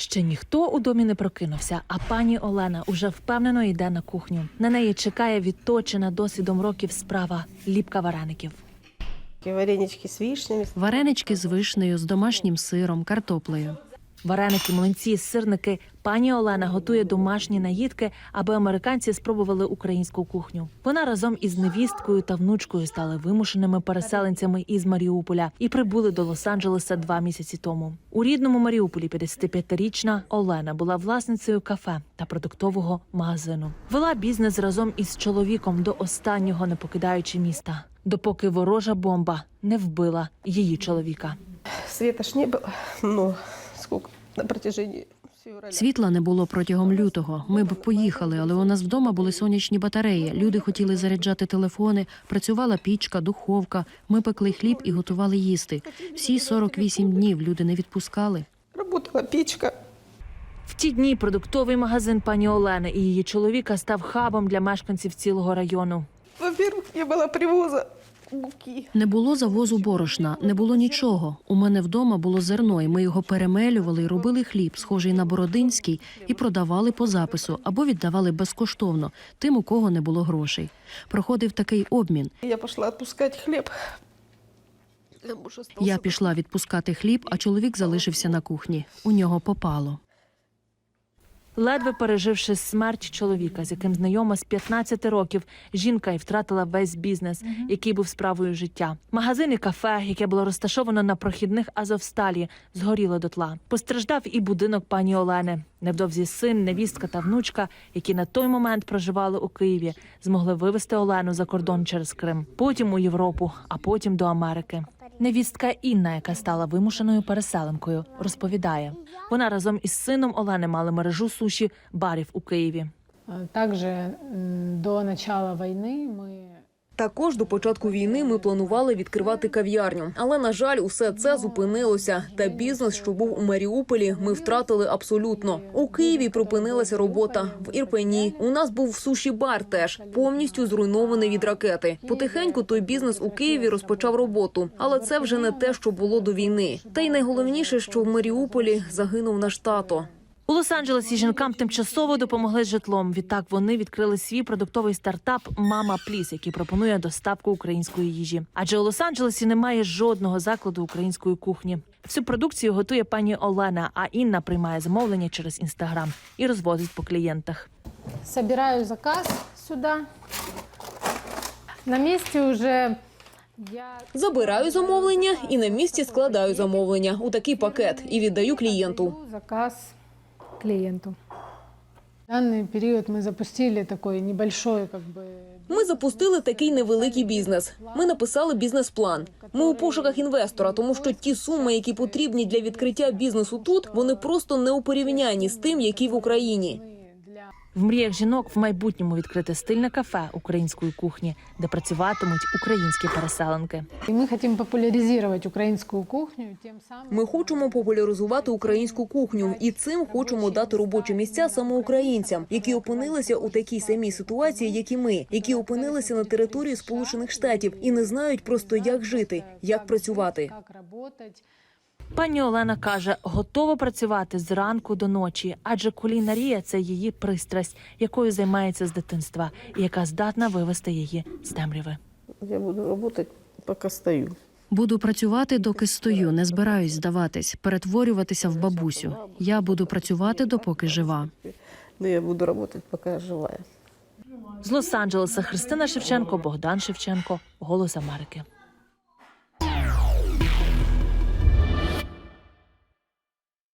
Ще ніхто у домі не прокинувся, а пані Олена уже впевнено йде на кухню. На неї чекає відточена досвідом років справа ліпка вареників. Варенички з вишнями. Варенички з вишнею, з домашнім сиром, картоплею. Вареники, млинці, сирники. Пані Олена готує домашні наїдки, аби американці спробували українську кухню. Вона разом із невісткою та внучкою стали вимушеними переселенцями із Маріуполя і прибули до Лос-Анджелеса два місяці тому. У рідному Маріуполі 55-річна Олена була власницею кафе та продуктового магазину. Вела бізнес разом із чоловіком до останнього, не покидаючи міста, допоки ворожа бомба не вбила її чоловіка. Света ж не было. Ну, сколько? На протяжении. Світла не було протягом лютого. Ми б поїхали, але у нас вдома були сонячні батареї. Люди хотіли заряджати телефони, працювала пічка, духовка. Ми пекли хліб і готували їсти. Всі 48 днів люди не відпускали. Работала печка. В ті дні продуктовий магазин пані Олени і її чоловіка став хабом для мешканців цілого району. Во-первых, не было привоза муки. Не було завозу борошна, не було нічого. У мене вдома було зерно, і ми його перемелювали і робили хліб, схожий на бородинський, і продавали по запису або віддавали безкоштовно тим, у кого не було грошей. Проходив такий обмін. Я пошла отпускать хлеб. А муж остался Я пішла відпускати хліб, а чоловік залишився на кухні. У нього попало. Ледве переживши смерть чоловіка, з яким знайома з 15 років, жінка й втратила весь бізнес, який був справою життя. Магазин і кафе, яке було розташовано на прохідних Азовсталі, згоріло дотла. Постраждав і будинок пані Олени. Невдовзі син, невістка та внучка, які на той момент проживали у Києві, змогли вивезти Олену за кордон через Крим, потім у Європу, а потім до Америки. Невістка Інна, яка стала вимушеною переселенкою, розповідає, вона разом із сином Олени мали мережу суші барів у Києві. Э, Также м, до начала войны мы також до початку війни ми планували відкривати кав'ярню, але на жаль, усе це зупинилося. Та бізнес, що був у Маріуполі, ми втратили абсолютно. У Києві припинилася робота в Ірпені. У нас був суші бар теж повністю зруйнований від ракети. Потихеньку той бізнес у Києві розпочав роботу, але це вже не те, що було до війни. Та й найголовніше, що в Маріуполі загинув наш тато. У Лос-Анджелесі жінкам тимчасово допомогли з житлом. Відтак вони відкрили свій продуктовий стартап Мама Пліс, який пропонує доставку української їжі. Адже у Лос-Анджелесі немає жодного закладу української кухні. Всю продукцію готує пані Олена, а Інна приймає замовлення через інстаграм і розвозить по клієнтах. собираю заказ сюда. На уже я Забираю замовлення і на місці складаю замовлення у такий пакет і віддаю клієнту. заказ клиенту. В данный период мы запустили такой небольшой как бы Ми запустили такий невеликий бізнес. Ми написали бізнес-план. Ми у пошуках інвестора, тому що ті суми, які потрібні для відкриття бізнесу тут, вони просто не у порівнянні з тим, які в Україні. В мріях жінок в майбутньому відкрити стильне кафе української кухні, де працюватимуть українські переселенки. И мы хотим популяризировать украинскую кухню, Ми хочемо популяризувати українську кухню і цим хочемо дати робочі місця саме українцям, які опинилися у такій самій ситуації, як і ми, які опинилися на території Сполучених Штатів і не знають просто як жити, як працювати. Пані Олена каже, готова працювати з ранку до ночі, адже кулінарія це її пристрасть, якою займається з дитинства, і яка здатна вивести її з темряви. Я буду работать, пока стою. Буду працювати, доки стою, не збираюсь здаватись, перетворюватися в бабусю. Я буду працювати, допоки жива. Но я буду работать, пока я живая. З Лос-Анджелеса Христина Шевченко, Богдан Шевченко, Голос Америки.